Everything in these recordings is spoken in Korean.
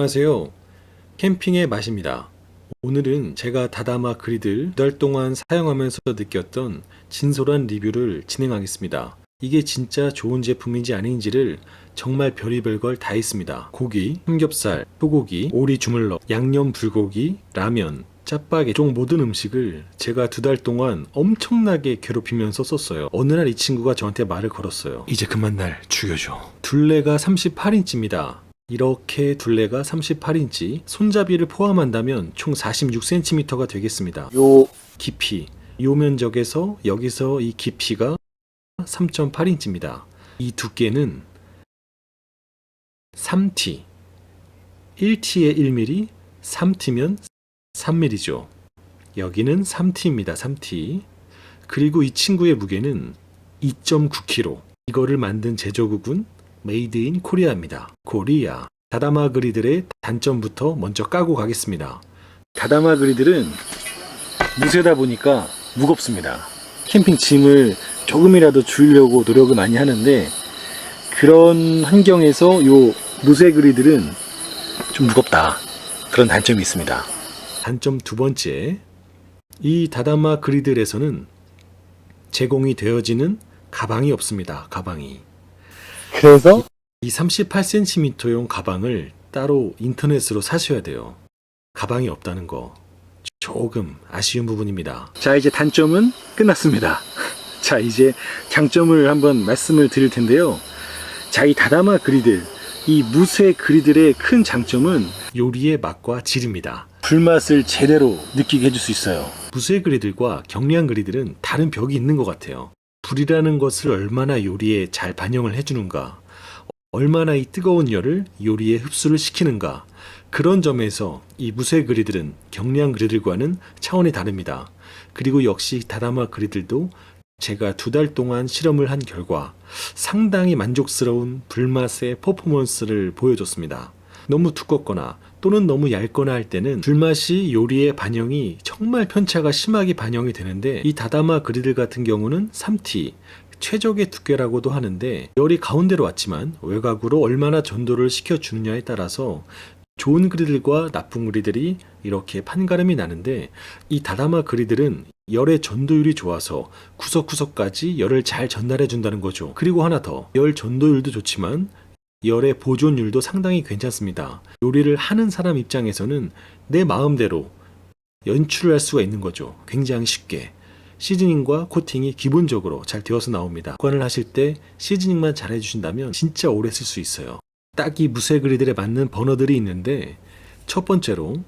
안녕하세요. 캠핑의 맛입니다. 오늘은 제가 다다마 그리들 두 달 동안 사용하면서 느꼈던 진솔한 리뷰를 진행하겠습니다. 이게 진짜 좋은 제품인지 아닌지를 정말 별의별 걸다 했습니다. 고기, 삼겹살, 소고기, 오리 주물럭, 양념 불고기, 라면, 짜파게 종 모든 음식을 제가 두 달 동안 엄청나게 괴롭히면서 썼어요. 어느 날 이 친구가 저한테 말을 걸었어요. 이제 그만 날 죽여줘. 둘레가 38인치입니다. 이렇게 둘레가 38인치, 손잡이를 포함한다면 총 46cm가 되겠습니다. 요 깊이, 요 면적에서 여기서 이 깊이가 3.8인치입니다. 이 두께는 3T, 1T에 1mm, 3T면 3mm죠. 여기는 3T입니다. 3T. 그리고 이 친구의 무게는 2.9kg. 이거를 만든 제조국은 메이드 인 코리아입니다. 코리아. 다다마 그리들의 단점부터 먼저 까고 가겠습니다. 다다마 그리들은 무쇠다 보니까 무겁습니다. 캠핑 짐을 조금이라도 줄이려고 노력을 많이 하는데 그런 환경에서 요 무쇠 그리들은 좀 무겁다. 그런 단점이 있습니다. 단점 두 번째. 이 다다마 그리들에서는 제공이 되어지는 가방이 없습니다. 가방이. 그래서 이 38cm용 가방을 따로 인터넷으로 사셔야 돼요. 가방이 없다는 거 조금 아쉬운 부분입니다. 자, 이제 단점은 끝났습니다. 자, 이제 장점을 한번 말씀을 드릴 텐데요. 자, 이 다다마 그리들, 이 무쇠 그리들의 큰 장점은 요리의 맛과 질입니다. 불맛을 제대로 느끼게 해줄 수 있어요. 무쇠 그리들과 경량 그리들은 다른 벽이 있는 것 같아요. 불이라는 것을 얼마나 요리에 잘 반영을 해주는가, 얼마나 이 뜨거운 열을 요리에 흡수를 시키는가, 그런 점에서 이 무쇠 그리들은 경량 그리들과는 차원이 다릅니다. 그리고 역시 다다마 그리들도 제가 두 달 동안 실험을 한 결과 상당히 만족스러운 불맛의 퍼포먼스를 보여줬습니다. 너무 두껍거나 또는 너무 얇거나 할 때는 불맛이 요리의 반영이 정말 편차가 심하게 반영이 되는데 이 다다마 그리들 같은 경우는 3T 최적의 두께라고도 하는데 열이 가운데로 왔지만 외곽으로 얼마나 전도를 시켜주느냐에 따라서 좋은 그리들과 나쁜 그리들이 이렇게 판가름이 나는데 이 다다마 그리들은 열의 전도율이 좋아서 구석구석까지 열을 잘 전달해 준다는 거죠. 그리고 하나 더, 열 전도율도 좋지만 열의 보존율도 상당히 괜찮습니다. 요리를 하는 사람 입장에서는 내 마음대로 연출을 할 수가 있는 거죠. 굉장히 쉽게. 시즈닝과 코팅이 기본적으로 잘 되어서 나옵니다. 관을 하실 때 시즈닝만 잘 해주신다면 진짜 오래 쓸 수 있어요. 딱 이 무쇠 그리들에 맞는 버너들이 있는데 첫 번째로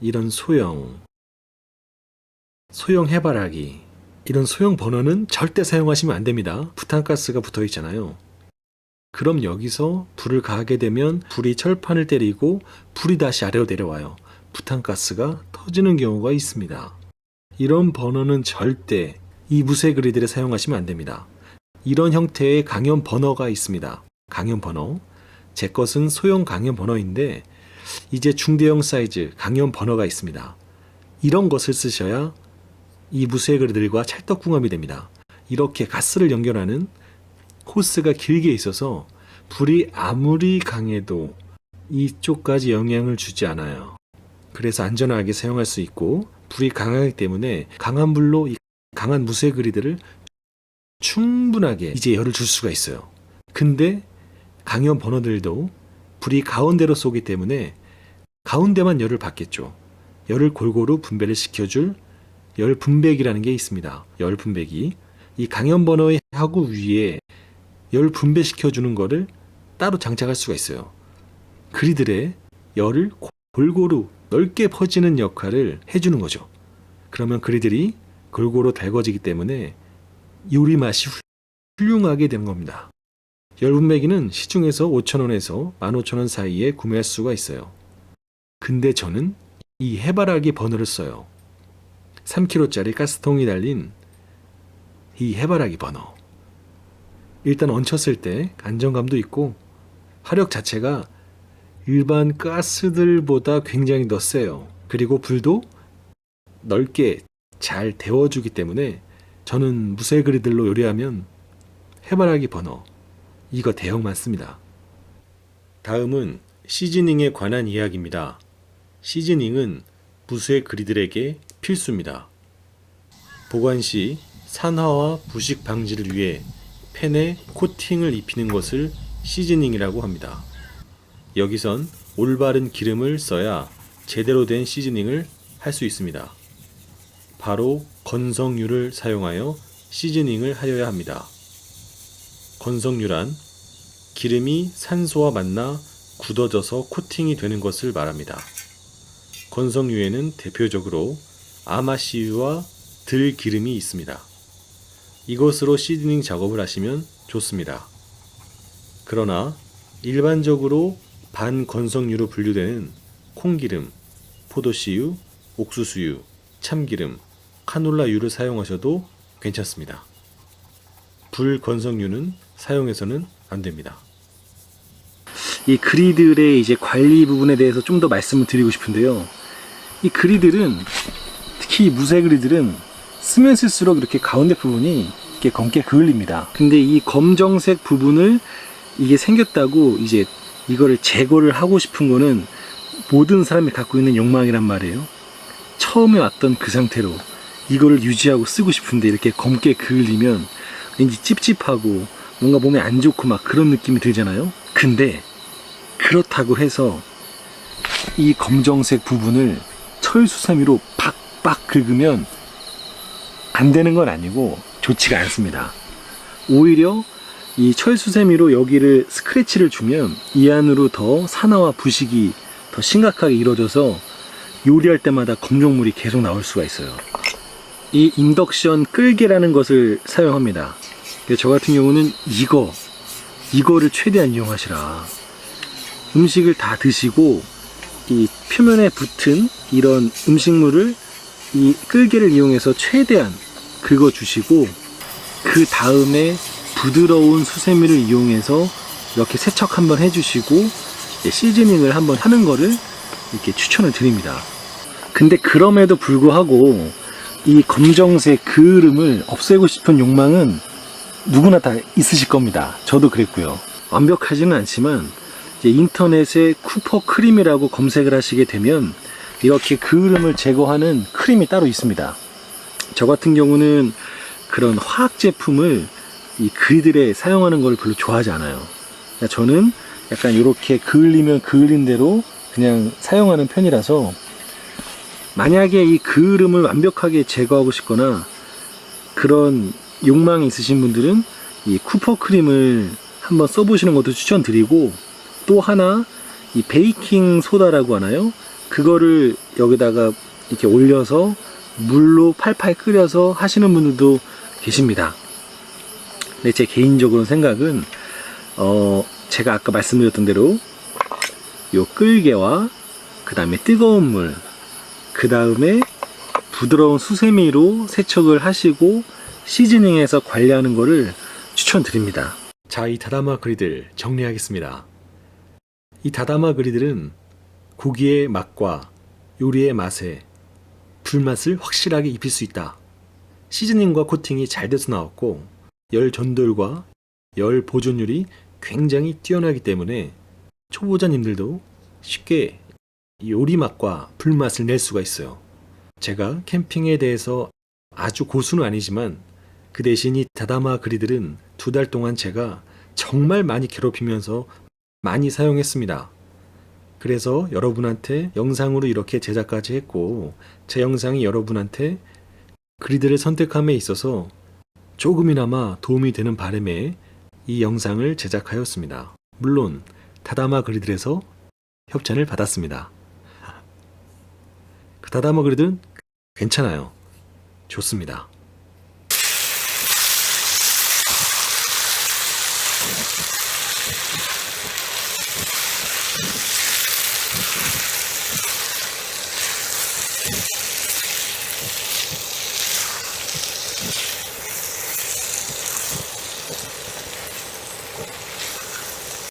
이런 소형 소형 해바라기 이런 소형 버너는 절대 사용하시면 안 됩니다. 부탄가스가 붙어 있잖아요. 그럼 여기서 불을 가하게 되면 불이 철판을 때리고 불이 다시 아래로 내려와요. 부탄가스가 터지는 경우가 있습니다. 이런 버너는 절대 이 무쇠 그리들에 사용하시면 안 됩니다. 이런 형태의 강연 버너가 있습니다. 강연 버너. 제 것은 소형 강연 버너인데 이제 중대형 사이즈 강연 버너가 있습니다. 이런 것을 쓰셔야 이 무쇠 그리들과 찰떡궁합이 됩니다. 이렇게 가스를 연결하는 호스가 길게 있어서 불이 아무리 강해도 이쪽까지 영향을 주지 않아요. 그래서 안전하게 사용할 수 있고 불이 강하기 때문에 강한 불로 이 강한 무쇠 그리들을 충분하게 이제 열을 줄 수가 있어요. 근데 강연 버너들도 불이 가운데로 쏘기 때문에 가운데만 열을 받겠죠. 열을 골고루 분배를 시켜줄 열 분배기라는 게 있습니다. 열 분배기. 이 강연 버너의 하구 위에 열 분배시켜 주는 거를 따로 장착할 수가 있어요. 그리들의 열을 골고루 넓게 퍼지는 역할을 해주는 거죠. 그러면 그리들이 골고루 달궈지기 때문에 요리 맛이 훌륭하게 되는 겁니다. 열 분배기는 시중에서 5,000원에서 15,000원 사이에 구매할 수가 있어요. 근데 저는 이 해바라기 버너를 써요. 3kg짜리 가스통이 달린 이 해바라기 버너. 일단 얹혔을 때 안정감도 있고 화력 자체가 일반 가스들보다 굉장히 더 세요. 그리고 불도 넓게 잘 데워주기 때문에 저는 무쇠 그리들로 요리하면 해바라기 버너 이거 대형 많습니다. 다음은 시즈닝에 관한 이야기입니다. 시즈닝은 부수의 그리들에게 필수입니다. 보관 시 산화와 부식 방지를 위해 팬에 코팅을 입히는 것을 시즈닝이라고 합니다. 여기선 올바른 기름을 써야 제대로 된 시즈닝을 할 수 있습니다. 바로 건성유를 사용하여 시즈닝을 하여야 합니다. 건성유란 기름이 산소와 만나 굳어져서 코팅이 되는 것을 말합니다. 건성유에는 대표적으로 아마씨유와 들기름이 있습니다. 이것으로 시즈닝 작업을 하시면 좋습니다. 그러나 일반적으로 반건성유로 분류되는 콩기름, 포도씨유, 옥수수유, 참기름, 카놀라유를 사용하셔도 괜찮습니다. 불건성유는 사용해서는 안 됩니다. 이 그리들의 이제 관리 부분에 대해서 좀 더 말씀을 드리고 싶은데요. 이 그리들은 특히 이 무쇠 그리들은 쓰면 쓸수록 이렇게 가운데 부분이 이렇게 검게 그을립니다. 근데 이 검정색 부분을 이게 생겼다고 이제 이거를 제거를 하고 싶은 거는 모든 사람이 갖고 있는 욕망이란 말이에요. 처음에 왔던 그 상태로 이거를 유지하고 쓰고 싶은데 이렇게 검게 그을리면 왠지 찝찝하고 뭔가 몸에 안 좋고 막 그런 느낌이 들잖아요. 근데 그렇다고 해서 이 검정색 부분을 철수세미로 팍팍 긁으면 안 되는 건 아니고 좋지가 않습니다. 오히려 이 철수세미로 여기를 스크래치를 주면 이 안으로 더 산화와 부식이 더 심각하게 이루어져서 요리할 때마다 검정물이 계속 나올 수가 있어요. 이 인덕션 끌개라는 것을 사용합니다. 저 같은 경우는 이거, 이거를 최대한 이용하시라. 음식을 다 드시고 이 표면에 붙은 이런 음식물을 이 끌개를 이용해서 최대한 긁어 주시고 그 다음에 부드러운 수세미를 이용해서 이렇게 세척 한번 해주시고 시즈닝을 한번 하는 거를 이렇게 추천을 드립니다. 근데 그럼에도 불구하고 이 검정색 그을음을 없애고 싶은 욕망은 누구나 다 있으실 겁니다. 저도 그랬고요. 완벽하지는 않지만 인터넷에 쿠퍼 크림이라고 검색을 하시게 되면 이렇게 그을음을 제거하는 크림이 따로 있습니다. 저 같은 경우는 그런 화학 제품을 이 그리들에 사용하는 걸 별로 좋아하지 않아요. 그러니까 저는 약간 이렇게 그을리면 그을린 대로 그냥 사용하는 편이라서 만약에 이 그을음을 완벽하게 제거하고 싶거나 그런 욕망이 있으신 분들은 이 쿠퍼 크림을 한번 써보시는 것도 추천드리고 또 하나 이 베이킹 소다라고 하나요? 그거를 여기다가 이렇게 올려서 물로 팔팔 끓여서 하시는 분들도 계십니다. 근데 제 개인적으로 생각은 어 제가 아까 말씀드렸던 대로 요 끌개와 그 다음에 뜨거운 물, 그 다음에 부드러운 수세미로 세척을 하시고 시즈닝해서 관리하는 거를 추천드립니다. 자, 이 다다마 그리들 정리하겠습니다. 이 다다마 그리들은 고기의 맛과 요리의 맛에 불맛을 확실하게 입힐 수 있다. 시즈닝과 코팅이 잘 돼서 나왔고 열 전돌과 열 보존율이 굉장히 뛰어나기 때문에 초보자님들도 쉽게 요리 맛과 불맛을 낼 수가 있어요. 제가 캠핑에 대해서 아주 고수는 아니지만 그 대신 이 다다마 그리들은 두 달 동안 제가 정말 많이 괴롭히면서 많이 사용했습니다. 그래서 여러분한테 영상으로 이렇게 제작까지 했고 제 영상이 여러분한테 그리드를 선택함에 있어서 조금이나마 도움이 되는 바람에 이 영상을 제작하였습니다. 물론 다다마 그리드에서 협찬을 받았습니다. 그 다다마 그리드는 괜찮아요. 좋습니다.